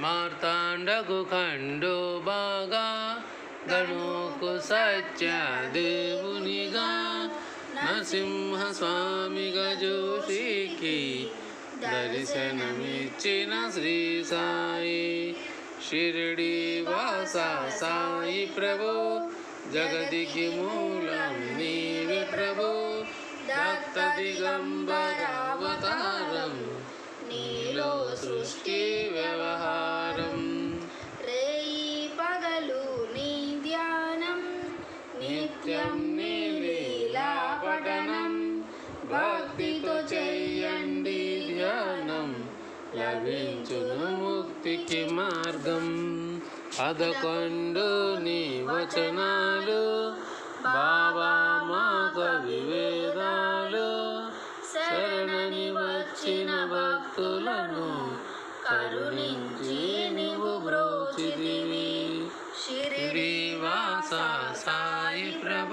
మార్తాండకు ఖండు బాగా గణోకు సత్య దేవునిగా నరసింహ స్వామిగా జోషికి దర్శనమిచ్చిన శ్రీ సాయి షిరిడి వాస సాయి ప్రభు జగదికి మూలం నీవే ప్రభు దత్త దిగంబరావతారం నీలో సృష్టి నిత్యం నీ లీలా పఠనం. భక్తితో చెయ్యండి ధ్యానం. లభించును ముక్తికి మార్గం. పదకొండు నీ వచనాలు. బాబా మా వివేదాలు. శరణని వచ్చిన భక్తులను కరుణించి నీవు బ్రోచిదివి శ్రీవాసా సా pra você.